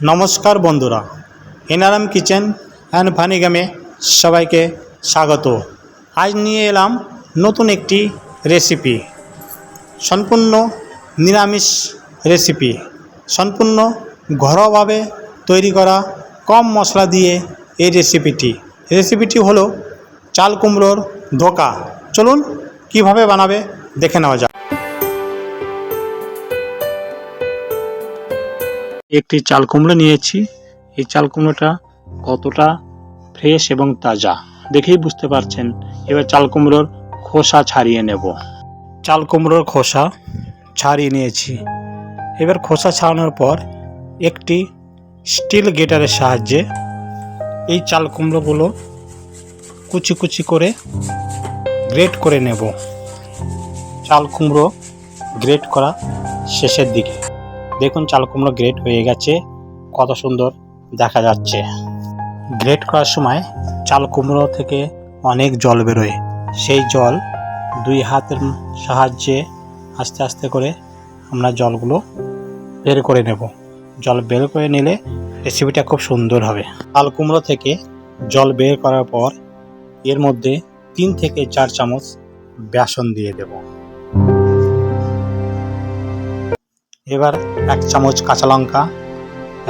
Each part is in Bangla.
নমস্কার বন্ধুরা এনারাম কিচেন অ্যান্ড ফানিগামে সবাইকে স্বাগত। আজ নিয়ে এলাম নতুন একটি রেসিপি সম্পূর্ণ নিরামিষ রেসিপি সম্পূর্ণ ঘরোয়াভাবে তৈরি করা কম মশলা দিয়ে এই রেসিপিটি রেসিপিটি হলো চাল কুমড়োর ধোকা। চলুন কীভাবে বানাবে দেখে নেওয়া যাক। একটি চাল কুমড়ো নিয়েছি। এই চাল কুমড়োটা কতটা ফ্রেশ এবং তাজা, দেখেই বুঝতে পারছেন। এবার চাল কুমড়োর খোসা ছাড়িয়ে নেব। চাল কুমড়োর খোসা ছাড়িয়ে নিয়েছি। এবার খোসা ছাড়ানোর পর একটি স্টিল গেটারের সাহায্যে এই চাল কুমড়োগুলো কুচি কুচি করে গ্রেট করে নেব। চাল কুমড়ো গ্রেট করা শেষের দিকে। দেখুন চাল কুমড়ো গ্রেট হয়ে গেছে, কত সুন্দর দেখা যাচ্ছে। গ্রেট করার সময় চাল কুমড়ো থেকে অনেক জল বেরোয়। সেই জল দুই হাতের সাহায্যে আস্তে আস্তে করে আমরা জলগুলো বের করে নেব। জল বের করে নিলে রেসিপিটা খুব সুন্দর হবে। চাল কুমড়ো থেকে জল বের করার পর এর মধ্যে তিন থেকে চার চামচ বেসন দিয়ে দেবো। এবার এক চামচ কাঁচা লঙ্কা,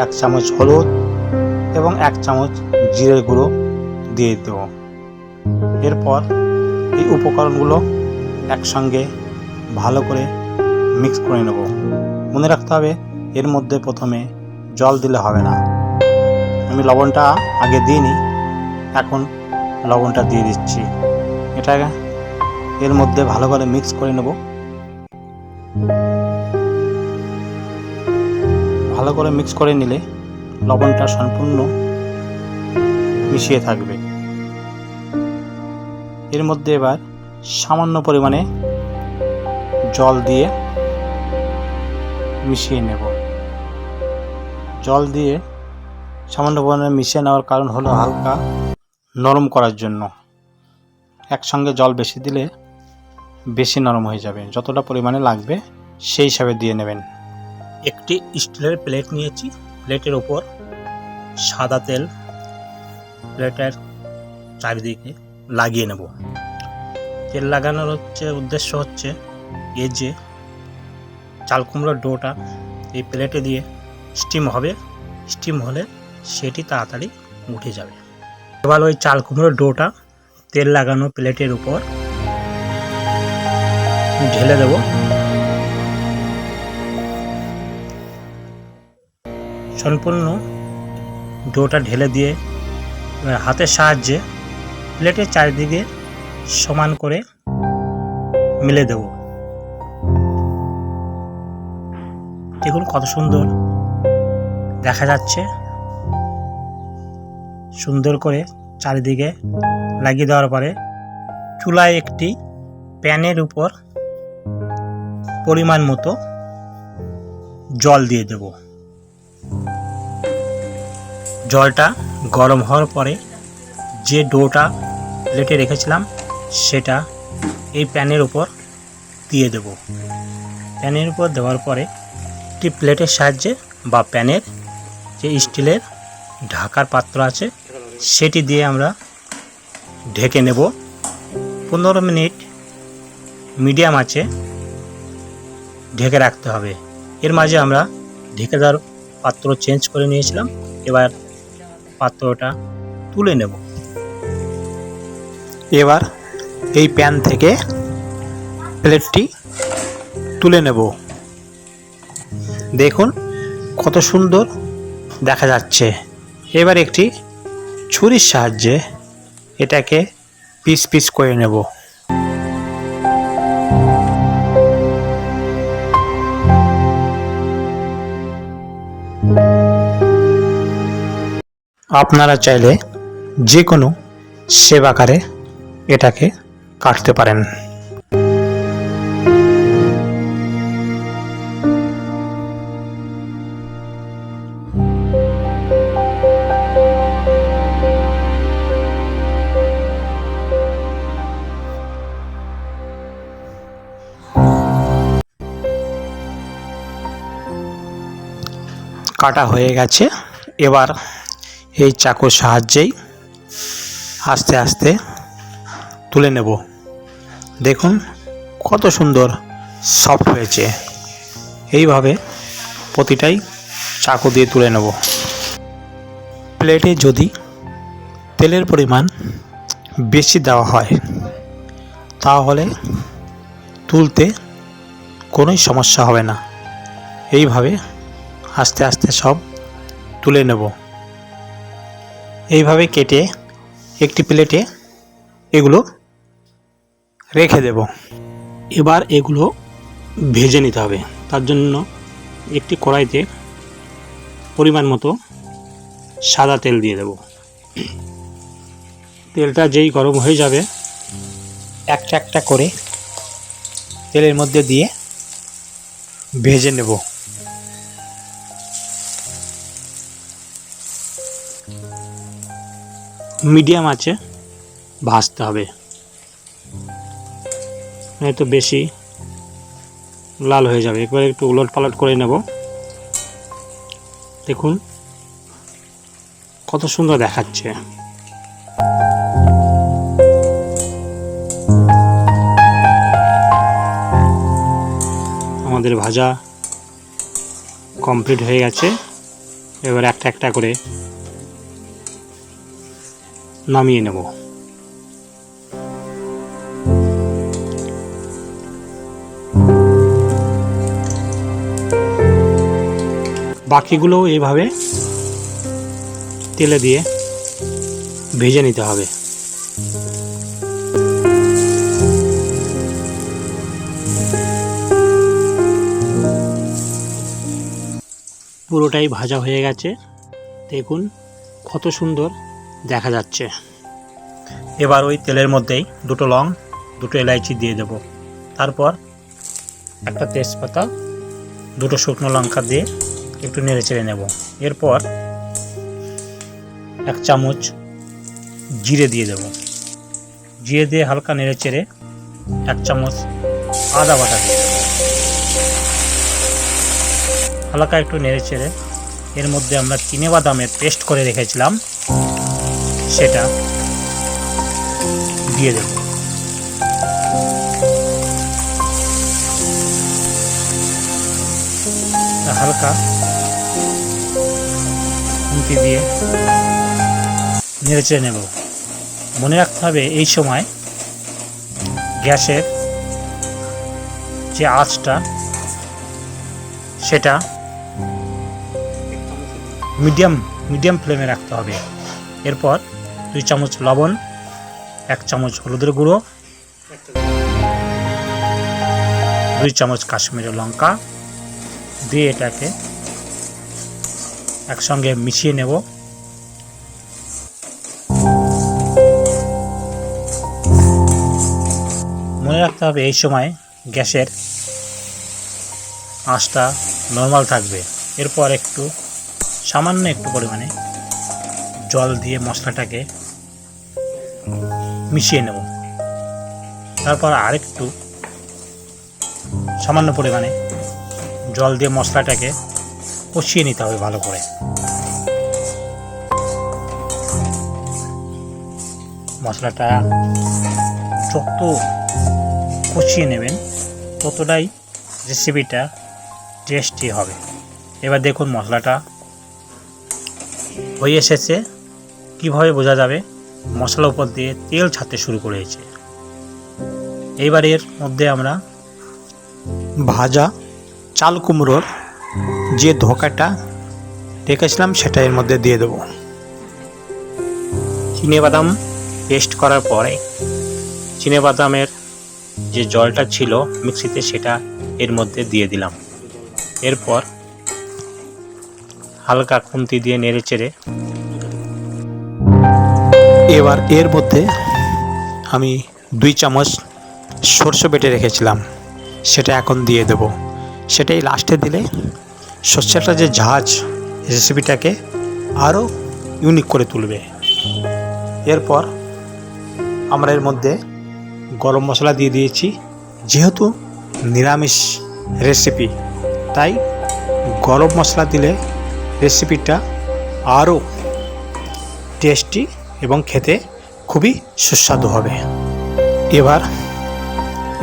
এক চামচ হলুদ এবং এক চামচ জিরের গুঁড়ো দিয়ে দেব। এরপর এই উপকরণগুলো একসঙ্গে ভালো করে মিক্স করে নেব। মনে রাখতে হবে, এর মধ্যে প্রথমে জল দিলে হবে না। আমি লবণটা আগে দিইনি, এখন লবণটা দিয়ে দিচ্ছি। এটা এর মধ্যে ভালো করে মিক্স করে নেব। ভালো করে মিক্স করে নিলে লবণটা সম্পূর্ণ মিশিয়ে থাকবে। এর মধ্যে এবার সামান্য পরিমাণে জল দিয়ে মিশিয়ে নেব। জল দিয়ে সামান্য পরিমাণে মিশিয়ে নেওয়ার কারণ হলো হালকা নরম করার জন্য। একসঙ্গে জল বেশি দিলে বেশি নরম হয়ে যাবে। যতটা পরিমাণে লাগবে সেই হিসাবে দিয়ে নেবেন। একটি স্টিলের প্লেট নিয়েছি। প্লেটের ওপর সাদা তেল প্লেটের চারিদিকে লাগিয়ে নেব। তেল লাগানোর হচ্ছে, উদ্দেশ্য হচ্ছে এই যে চাল কুমড়োর ডোটা এই প্লেটে দিয়ে স্টিম হবে। স্টিম হলে সেটি তাড়াতাড়ি উঠে যাবে। এবার ওই চাল কুমড়োর ডোটা তেল লাগানো প্লেটের উপর ঢেলে দেবো। সম্পূর্ণ ডোটা ঢেলে দিয়ে এবার হাতের সাহায্যে প্লেটের চারিদিকে সমান করে মিলে দেব। দেখুন কত সুন্দর দেখা যাচ্ছে। সুন্দর করে চারিদিকে লাগিয়ে দেওয়ার পরে চুলায় একটি প্যানের উপর পরিমাণ মতো জল দিয়ে দেবো। জলটা গরম হওয়ার পরে যে ডোটা প্লেটে রেখেছিলাম, সেটা এই প্যানের উপর দিয়ে দেব। প্যানের উপর দেওয়ার পরে একটি প্লেটের সাহায্যে বা প্যানের যে স্টিলের ঢাকার পাত্র আছে, সেটি দিয়ে আমরা ঢেকে নেব। পনেরো মিনিট মিডিয়াম আছে ঢেকে রাখতে হবে। এর মাঝে আমরা ঢেকে দেওয়ার পাত্র চেঞ্জ করে নিয়েছিলাম। এবার পাত্রটা তুলে নেব। এবার এই প্যান থেকে প্লেটটি তুলে নেব। দেখুন কত সুন্দর দেখা যাচ্ছে। এবার একটি ছুরির সাহায্যে এটাকে পিস পিস করে নেব। আপনারা চাইলে যে কোনো সেবাকারে এটাকে কাটতে পারেন। কাটা হয়ে গেছে। এবার এই চাকুর সাহায্যেই আস্তে আস্তে তুলে নেব। দেখুন কত সুন্দর সফট হয়েছে। এইভাবে প্রতিটাই চাকু দিয়ে তুলে নেব। প্লেটে যদি তেলের পরিমাণ বেশি দেওয়া হয়, তাহলে তুলতে কোনোই সমস্যা হবে না। এইভাবে আস্তে আস্তে সব তুলে নেব। এইভাবে কেটে একটি প্লেটে এগুলো রেখে দেব। এবার এগুলো ভেজে নিতে হবে। তার জন্য একটি কড়াইতে পরিমাণ মতো সাদা তেল দিয়ে দেব। তেলটা যেই গরম হয়ে যাবে, একটা একটা করে তেলের মধ্যে দিয়ে ভেজে নেব। মিডিয়াম আছে, ভাজতে হবে। নয়তো বেশি লাল হয়ে যাবে। একবার একটু উলট পালট করে নেব। দেখুন কত সুন্দর দেখাচ্ছে। আমাদের ভাজা কমপ্লিট হয়ে গেছে। এবার একটা একটা করে নামিয়ে নেব। বাকিগুলো এইভাবে তেলে দিয়ে ভেজে নিতে হবে। পুরোটাই ভাজা হয়ে গেছে। দেখুন কত সুন্দর দেখা যাচ্ছে। এবার ওই তেলের মধ্যেই দুটো লং, দুটো এলাইচি দিয়ে দেব। তারপর একটা তেজপাতা, দুটো শুকনো লঙ্কা দিয়ে একটু নেড়ে চেড়ে নেব। এরপর এক চামচ জিরে দিয়ে দেব। জিরে দিয়ে হালকা নেড়ে চেড়ে এক চামচ আদা বাটা দিয়ে হালকা একটু নেড়ে চেড়ে এর মধ্যে আমরা চিনে বাদামের পেস্ট করে রেখেছিলাম। সেটা। দিয়ে দেব। হালকা। খুন্তি দিয়ে নেড়েচেড়ে নেব। মনে রাখতে হবে এই সময় গ্যাসের যে আঁচটা, সেটা মিডিয়াম মিডিয়াম ফ্লেমে রাখতে হবে। এরপর দুই চামচ লবণ, এক চামচ হলুদের গুঁড়ো, দুই চামচ কাশ্মীরি লঙ্কা দিয়ে এটাকে একসঙ্গে মিশিয়ে নেব। মনে রাখতে হবে এই সময় গ্যাসের আঁচটা নর্মাল থাকবে। এরপর একটু সামান্য একটু পরিমাণে জল দিয়ে মশলাটাকে মিশিয়ে নেব। তারপর আরেকটু সামান্য পরিমাণে জল দিয়ে মশলাটাকে কষিয়ে নিতে হবে ভালো করে। মশলাটা যত কষিয়ে নেবেন, ততটাই রেসিপিটা টেস্টি হবে। এবার দেখুন মশলাটা হয়ে এসেছে। কীভাবে বোঝা যাবে? মশলার উপর দিয়ে তেল ছাড়তে শুরু করেছে। এইবার এর মধ্যে আমরা ভাজা চাল কুমড়োর যে ধোকাটা রেখেছিলাম সেটা এর মধ্যে দিয়ে দেবো। বাদাম পেস্ট করার পরে বাদামের যে জলটা ছিল মিক্সিতে সেটা এর মধ্যে দিয়ে দিলাম। এরপর হালকা খুন্তি দিয়ে নেড়ে চেড়ে এবার এর মধ্যে আমি দুই চামচ সর্ষে বেটে রেখেছিলাম। সেটা এখন দিয়ে দেব। সেটাই লাস্টে দিলে সর্ষেটা যে ঝাঁজ রেসিপিটাকে আরও ইউনিক করে তুলবে। এরপর আমরা এর মধ্যে গরম মশলা দিয়ে দিয়েছি, যেহেতু নিরামিষ রেসিপি তাই গরম মশলা দিলে রেসিপিটা আরও টেস্টি এবং খেতে খুবই সুস্বাদু হবে। এবার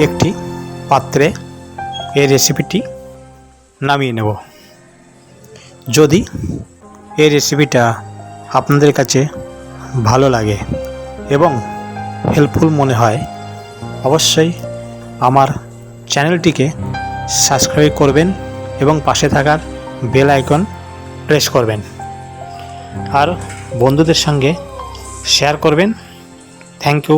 একটি পাত্রে এই রেসিপিটি নামিয়ে নেব। যদি এই রেসিপিটা আপনাদের কাছে ভালো লাগে এবং হেল্পফুল মনে হয়, অবশ্যই আমার চ্যানেলটিকে সাবস্ক্রাইব করবেন এবং পাশে থাকার বেল আইকন প্রেস করবেন। আর বন্ধুদের সঙ্গে শেয়ার করবেন। Thank you